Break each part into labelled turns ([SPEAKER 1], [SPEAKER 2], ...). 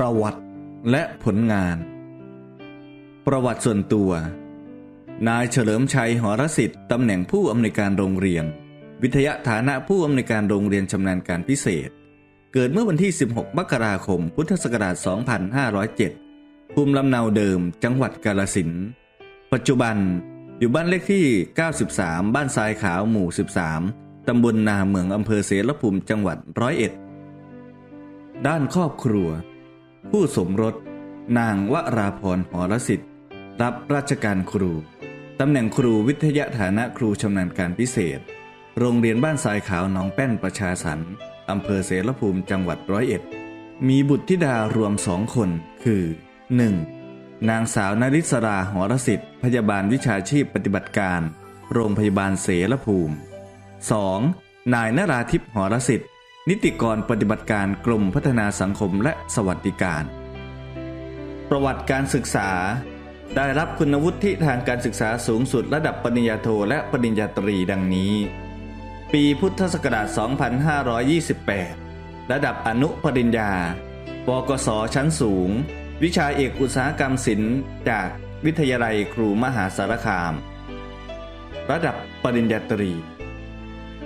[SPEAKER 1] ประวัติและผลงาน ประวัติส่วนตัว นายเฉลิมชัยหอรสิทธิ์ตำแหน่งผู้อำนวยการโรงเรียน วิทยาฐานะผู้อำนวยการโรงเรียนชำนาญการพิเศษ เกิดเมื่อวันที่ 16 มกราคม พุทธศักราช 2507 ภูมิลำเนาเดิม จังหวัดกาลสินปัจจุบันอยู่บ้านเลขที่ 93 บ้านทรายขาวหมู่ 13 ตำบลนาเมืองอำเภอเสรภูมิจังหวัดร้อยเอ็ด ด้านครอบครัว ผู้สมรส นางวราพรหอรสิทธิ์ รับราชการครู ตำแหน่งครูวิทยาฐานะครูชำนาญการพิเศษ โรงเรียนบ้านทรายขาวหนองแป้นประชาสรรค์อำเภอเสรภูมิจังหวัดร้อยเอ็ด มีบุตรธิดารวมสองคน คือ 1. นางสาวนาริศราหอรสิทธิ์ พยาบาลวิชาชีพปฏิบัติการ โรงพยาบาลเสรภูมิ 2. นายนราทิพย์หอรสิทธิ์ นิติกรปฏิบัติการกรมพัฒนาสังคมและสวัสดิการ ประวัติการศึกษา ได้รับคุณวุฒิทางการศึกษาสูงสุดระดับปริญญาโทและปริญญาตรีดังนี้ ปีพุทธศักราช 2528 ระดับอนุปริญญาปกศชั้นสูง วิชาเอกอุตสาหกรรมศิลป์จากวิทยาลัยครูมหาสารคาม ระดับปริญญาตรี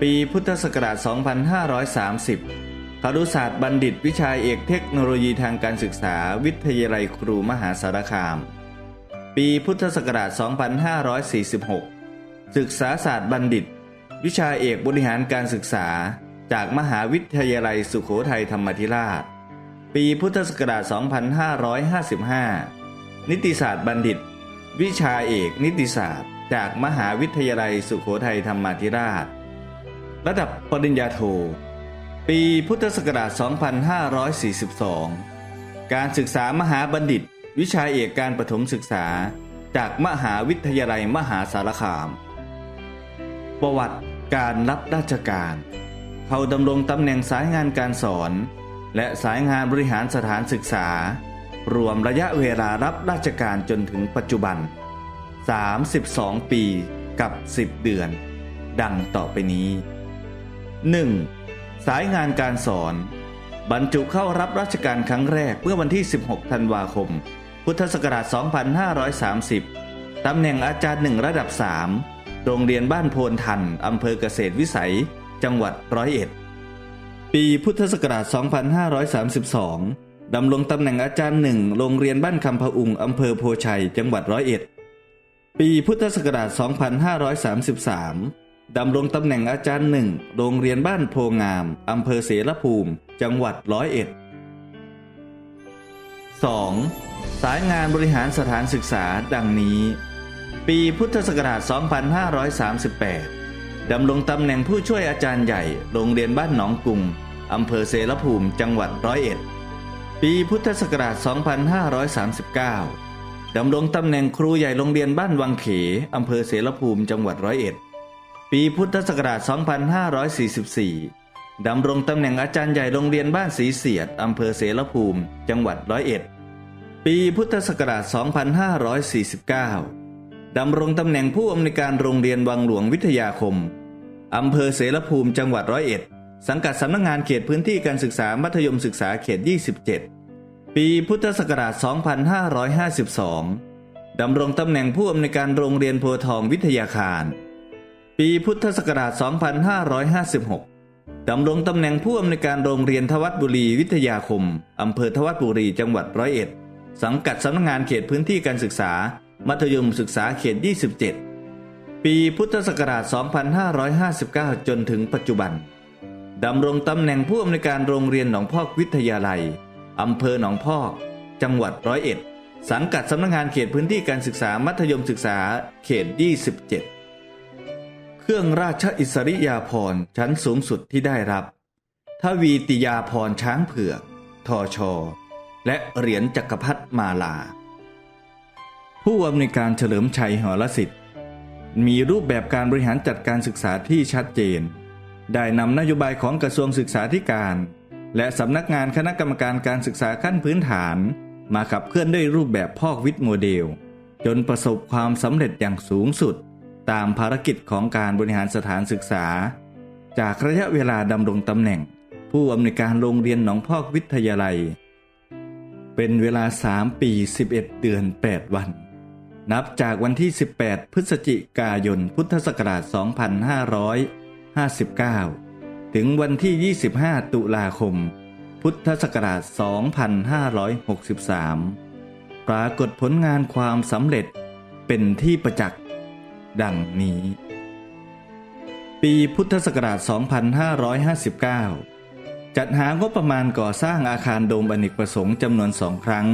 [SPEAKER 1] ปีพุทธศักราช 2530ครุศาสตร์บัณฑิตวิชาเอกเทคโนโลยีทางการศึกษา วิทยาลัยครูมหาสารคาม ปีพุทธศักราช 2546 ศึกษาศาสตร์บัณฑิต วิชาเอกบริหารการศึกษา จากมหาวิทยาลัยสุโขทัยธรรมธิราช ปีพุทธศักราช 2555 นิติศาสตร์บัณฑิต วิชาเอกนิติศาสตร์ จากมหาวิทยาลัยสุโขทัยธรรมธิราช ระดับปริญญาโท ปีพุทธศักราช 2542 การศึกษามหาบัณฑิต วิชาเอกการประถมศึกษา จากมหาวิทยาลัยมหาสารคาม ประวัติการรับราชการ เขาดำรงตำแหน่งสายงานการสอน และสายงานบริหารสถานศึกษา รวมระยะเวลารับราชการจนถึงปัจจุบัน 32 ปีกับ 10 เดือน ดังต่อไปนี้ 1. สายงานการสอน บรรจุเข้ารับราชการครั้งแรกเมื่อวันที่ 16 ธันวาคม พุทธศักราช 2530 ตำแหน่งอาจารย์หนึ่งระดับ 3 โรงเรียนบ้านโพนทัน อำเภอเกษตรวิสัย จังหวัดร้อยเอ็ด ปีพุทธศักราช 2532 ดำรงตำแหน่งอาจารย์หนึ่งโรงเรียนบ้านคำพะอุงอำเภอโพชัย จังหวัดร้อยเอ็ด ปีพุทธศักราช 2533 ดำรงตำแหน่งอาจารย์หนึ่งโรงเรียนบ้านโพงาม อำเภอเสรภูมิ จังหวัดร้อยเอ็ด 2. สายงานบริหารสถานศึกษาดังนี้ ปีพุทธศักราช 2538 ดำรงตำแหน่งผู้ช่วยอาจารย์ใหญ่ โรงเรียนบ้านหนองกุงอำเภอเสรภูมิ จังหวัดร้อยเอ็ด ปีพุทธศักราช 2539 ดำรงตำแหน่งครูใหญ่โรงเรียนบ้านวังเขอำเภอเสรภูมิ จังหวัดร้อยเอ็ด ปีพุทธศักราช 2544 ดำรงตำแหน่งอาจารย์ใหญ่โรงเรียนบ้านศรีเสียด อำเภอเสรภูมิ จังหวัดร้อยเอ็ด ปีพุทธศักราช 2549 ดำรงตำแหน่งผู้อำนวยการโรงเรียนวังหลวงวิทยาคม อำเภอเสรภูมิจังหวัดร้อยเอ็ด สังกัดสำนักงงานเขตพื้นที่การศึกษามัธยมศึกษาเขต 27 ปีพุทธศักราช 2552 ดำรงตำแหน่งผู้อำนวยการโรงเรียนโพทองวิทยาคาร ปีพุทธศักราช 2556 ดำรงตำแหน่งผู้อำนวยการโรงเรียนทวัดบุรีวิทยาคม อำเภอทวัดบุรีจังหวัดร้อยเอ็ด สังกัดสำนักงานเขตพื้นที่การศึกษา มัธยมศึกษาเขต 27 ปีพุทธศักราช 2559 จนถึงปัจจุบัน ดำรงตำแหน่งผู้อำนวยการโรงเรียนหนองพอกวิทยาลัย อำเภอหนองพอก จังหวัดร้อยเอ็ด สังกัดสำนักงานเขตพื้นที่การศึกษามัธยมศึกษาเขต 27 เครื่องราชอิสริยาภรณ์ชั้นสูงสุดที่ได้รับ ทวีติยาภรณ์ช้างเผือก ทอชอ และเหรียญจักรพรรดิมาลา ผู้อำนวยการเฉลิมชัยหอรสิทธิ์ มีรูปแบบการบริหารจัดการศึกษาที่ชัดเจน ได้นำนโยบายของกระทรวงศึกษาธิการ และสำนักงานคณะกรรมการการศึกษาขั้นพื้นฐาน มาขับเคลื่อนด้วยรูปแบบพอกวิทย์โมเดล จนประสบความสำเร็จอย่างสูงสุด ตามภารกิจของการบริหารสถานศึกษา จากระยะเวลาดำรงตำแหน่ง ผู้อำนวยการโรงเรียนหนองพอกวิทยาลัย เป็นเวลา 3 ปี 11 เดือน 8 วัน นับจากวันที่ 18 พฤศจิกายน พุทธศักราช 2559 ถึงวันที่ 25 ตุลาคม พุทธศักราช 2563 ปรากฏผลงานความสำเร็จเป็นที่ประจักษ์ ดังนี้ ปีพุทธศักราช 2559 จัดหางบประมาณก่อสร้างอาคารโดมอเนกประสงค์จำนวนสองครั้ง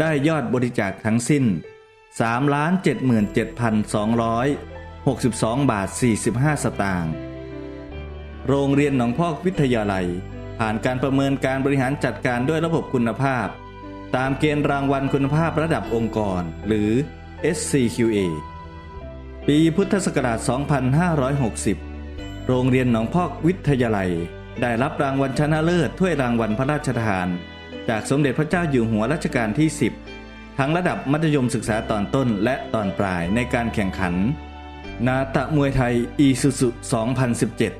[SPEAKER 1] ได้ยอดบริจาคทั้งสิ้น 3,77,262 บาท 45 สตางค์โรงเรียนหนองพอกวิทยาลัย ผ่านการประเมินการบริหารจัดการด้วยระบบคุณภาพ ตามเกณฑ์รางวัลคุณภาพระดับองค์กร หรือ SCQA ปีพุทธศักราช 2560 โรงเรียนหนองพอกวิทยาลัย ได้รับรางวัลชนะเลิศถ้วยรางวัลพระราชทาน จากสมเด็จพระเจ้าอยู่หัวรัชกาลที่ 10 ทั้งระดับมัธยมศึกษาตอนต้นและตอนปลายในการแข่งขัน นาตะมวยไทยอีซูซุ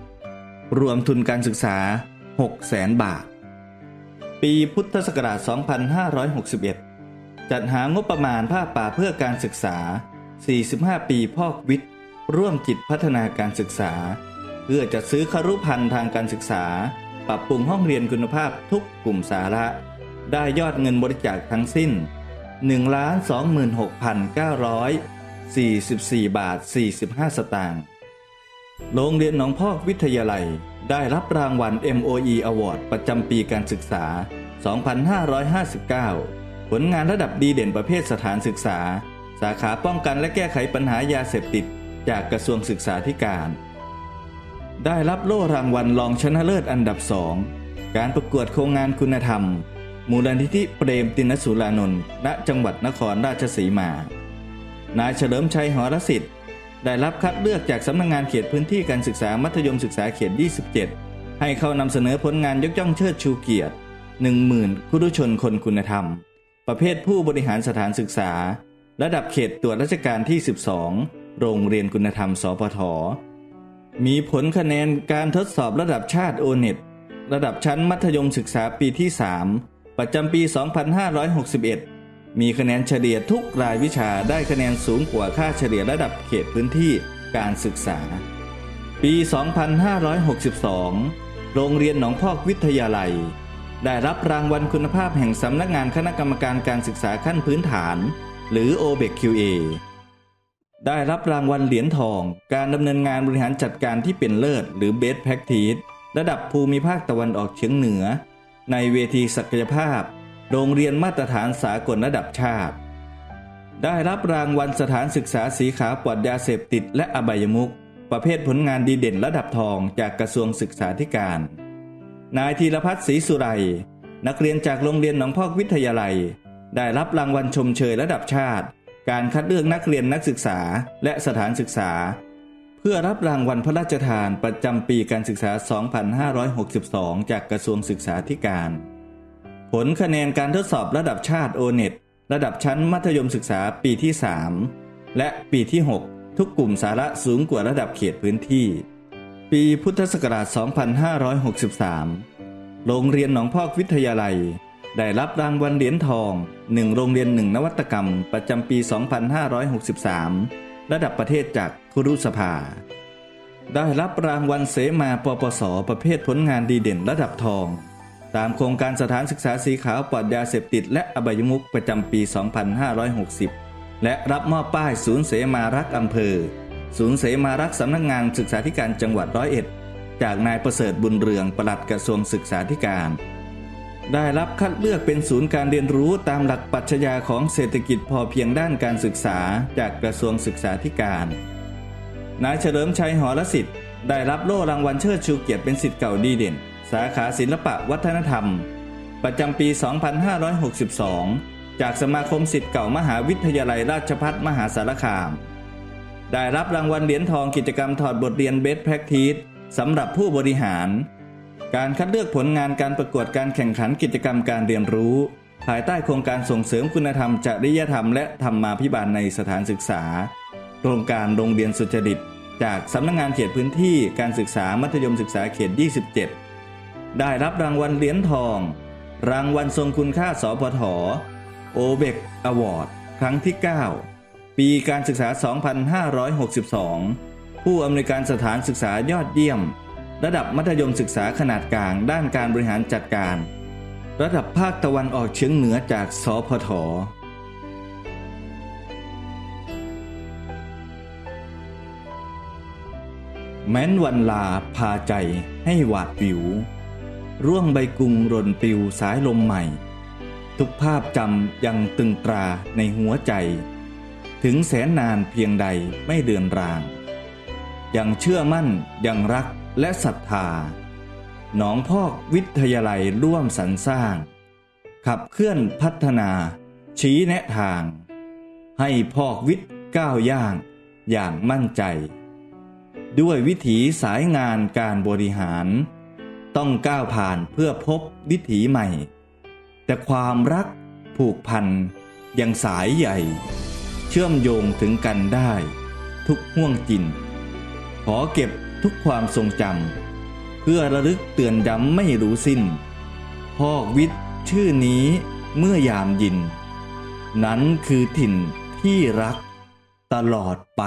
[SPEAKER 1] 2017 รวมทุนการศึกษา 600,000 บาท ปีพุทธศักราช 2561 จัดหางบประมาณภาคป่าเพื่อการศึกษา 45 ปีพอกวิทย์ ร่วมจิตพัฒนาการศึกษา เพื่อจะซื้อครุพันธ์ทางการศึกษา ปรับปรุงห้องเรียนคุณภาพทุกกลุ่มสาระ ได้ยอดเงินบริจาคทั้งสิ้น 126,944 บาท 45 สตางค์โรงเรียนหนองพอกวิทยาลัยได้รับรางวัล MOE Award ประจำปีการศึกษา 2559 ผลงานระดับดีเด่นประเภทสถานศึกษา สาขาป้องกันและแก้ไขปัญหายาเสพติดจากกระทรวงศึกษาธิการ ได้รับโล่รางวัลรองชนะเลิศอันดับสองการประกวดโครงงานคุณธรรม มูลนิธิเปรมตินสุรานนท์ณจังหวัดนครราชสีมา นายเฉลิมชัยหอรสิทธิ์ได้รับคัดเลือกจากสำนักงงานเขตพื้นที่การศึกษามัธยมศึกษาเขต 27 ให้เข้านำเสนอผลงานยกย่องเชิดชูเกียรติ 10,000คุรุชนคนคุณธรรม ประเภทผู้บริหารสถานศึกษา ระดับเขตตรวจราชการที่ 12 โรงเรียนคุณธรรมสปทมีผลคะแนนการทดสอบระดับชาติโอเน็ตระดับชั้นมัธยมศึกษาปีที่ 3 ประจำปี 2561 มีคะแนนเฉลี่ยทุกรายวิชาได้คะแนนสูงกว่าค่าเฉลี่ยระดับเขตพื้นที่การศึกษา ปี 2562 โรงเรียนหนองพอกวิทยาลัย ได้รับรางวัลคุณภาพแห่งสำนักงานคณะกรรมการการศึกษาขั้นพื้นฐาน หรือ OBEQ-QA ได้รับรางวัลเหรียญทอง การดำเนินงานบริหารจัดการที่เป็นเลิศ หรือ Best Practice ระดับภูมิภาคตะวันออกเฉียงเหนือ ในเวทีศักยภาพ โรงเรียนมาตรฐานสากลระดับชาติ ได้รับรางวัลสถานศึกษาสีขาวปลอดยาเสพติดและอบายมุขประเภทผลงานดีเด่นระดับทองจากกระทรวงศึกษาธิการ นายธีรพัฒน์ศรีสุไร นักเรียนจากโรงเรียนหนองพอกวิทยาลัย ได้รับรางวัลชมเชยระดับชาติ การคัดเลือกนักเรียนนักศึกษาและสถานศึกษา เพื่อรับรางวัลพระราชทานประจำปีการศึกษา 2562 จากกระทรวงศึกษาธิการ ผลคะแนนการทดสอบระดับชาติโอเน็ตระดับชั้นมัธยมศึกษาปีที่ 3 และปีที่ 6 ทุกกลุ่มสาระสูงกว่าระดับเขตพื้นที่ ปีพุทธศักราช 2563 โรงเรียนหนองพอกวิทยาลัย ได้รับรางวัลเหรียญทอง 1 โรงเรียน 1 นวัตกรรม ประจำปี 2563 ระดับประเทศจากครุสภา ได้รับรางวัลเสมาปปส ประเภทผลงานดีเด่นระดับทอง ตามโครงการสถานศึกษาสีขาวปลอดยาเสพติดและอบายมุขประจำปี 2560 และรับมอบป้ายศูนย์เสมารักอำเภอ ศูนย์เสมารักสำนักงานศึกษาธิการจังหวัดร้อยเอ็ด จากนายประเสริฐบุญเรืองปลัดกระทรวงศึกษาธิการ ได้รับคัดเลือกเป็นศูนย์การเรียนรู้ตามหลักปรัชญาของเศรษฐกิจพอเพียงด้านการศึกษาจากกระทรวงศึกษาธิการ นายเฉลิมชัยหอรสิทธิ์ได้รับโล่รางวัลเชิดชูเกียรติเป็นสิทธิ์เก่าดีเด่น สาขาศิลปะวัฒนธรรม ประจำปี 2562 จากสมาคมสิทธิ์เก่ามหาวิทยาลัยราชภัฏมหาสารคาม ได้รับรางวัลเหรียญทองกิจกรรมถอดบทเรียน Best Practice สำหรับผู้บริหาร การคัดเลือกผลงานการประกวดการแข่งขันกิจกรรมการเรียนรู้ ภายใต้โครงการส่งเสริมคุณธรรมจริยธรรมและธรรมาภิบาลในสถานศึกษา โครงการโรงเรียนสุจริต จากสำนักงงานเขตพื้นที่การศึกษามัธยมศึกษาเขต 27 ได้รับรางวัลเหรียญทอง รางวัลทรงคุณค่าสพทโอเบกอวอร์ดครั้งที่ 9 ปีการศึกษา 2562 ผู้อำนวยการสถานศึกษายอดเยี่ยม ระดับมัธยมศึกษาขนาดกลางด้านการบริหารจัดการ ระดับภาคตะวันออกเฉียงเหนือจากสพทแม้นวันลาพาใจให้หวาดวิว ร่วงใบกุงรนปลิวสายลมใหม่ ทุกภาพจำยังตึงตราในหัวใจ ถึงแสนนานเพียงใดไม่เดือนราง ยังเชื่อมั่นยังรัก และศรัทธา หนองพอกวิทยาลัยร่วมสรรสร้าง ขับเคลื่อนพัฒนา ชี้แนะทาง ให้พอกวิทย์ก้าวย่างอย่างมั่นใจ ด้วยวิถีสายงานการบริหาร ต้องก้าวผ่านเพื่อพบวิถีใหม่ แต่ความรักผูกพันยังสายใหญ่ เชื่อมโยงถึงกันได้ ทุกห่วงจิน ขอเก็บ ทุกความทรงจำเพื่อระลึกเตือนย้ำไม่รู้สิ้น พอกวิทย์ชื่อนี้เมื่อยามยิน นั้นคือถิ่นที่รักตลอดไป